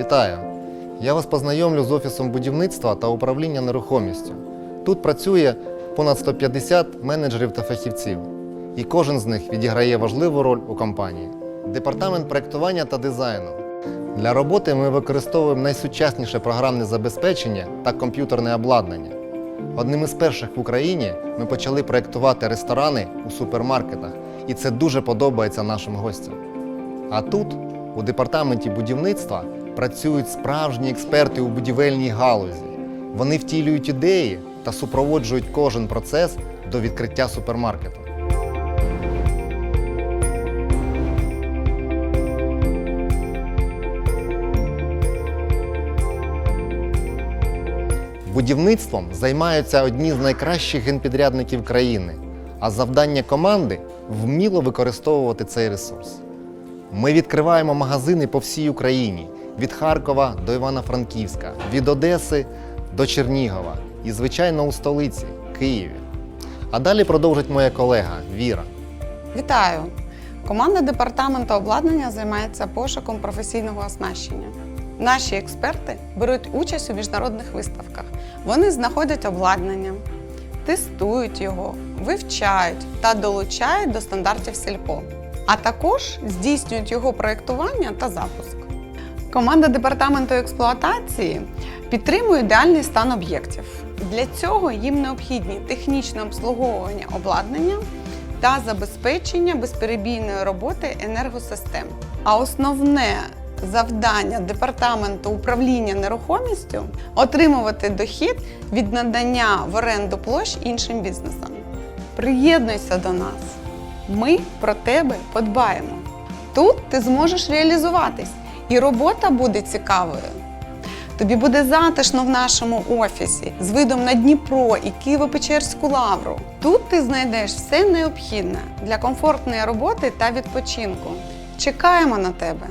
Вітаю! Я вас познайомлю з Офісом будівництва та управління нерухомістю. Тут працює понад 150 менеджерів та фахівців, і кожен з них відіграє важливу роль у компанії. Департамент проєктування та дизайну. Для роботи ми використовуємо найсучасніше програмне забезпечення та комп'ютерне обладнання. Одним із перших в Україні ми почали проєктувати ресторани у супермаркетах, і це дуже подобається нашим гостям. А тут, у департаменті будівництва, працюють справжні експерти у будівельній галузі. Вони втілюють ідеї та супроводжують кожен процес до відкриття супермаркету. Будівництвом займаються одні з найкращих генпідрядників країни, а завдання команди вміло використовувати цей ресурс. Ми відкриваємо магазини по всій Україні від Харкова до Івано-Франківська, від Одеси до Чернігова і, звичайно, у столиці Києві. А далі продовжить моя колега Віра. Вітаю! Команда департаменту обладнання займається пошуком професійного оснащення. Наші експерти беруть участь у міжнародних виставках. Вони знаходять обладнання, тестують його, вивчають та долучають до стандартів сільпо, а також здійснюють його проєктування та запуск. Команда департаменту експлуатації підтримує ідеальний стан об'єктів. Для цього їм необхідні технічне обслуговування обладнання та забезпечення безперебійної роботи енергосистем. А основне завдання департаменту управління нерухомістю отримувати дохід від надання в оренду площ іншим бізнесам. Приєднуйся до нас. Ми про тебе подбаємо. Тут ти зможеш реалізуватись, і робота буде цікавою. Тобі буде затишно в нашому офісі з видом на Дніпро і Києво-Печерську лавру. Тут ти знайдеш все необхідне для комфортної роботи та відпочинку. Чекаємо на тебе!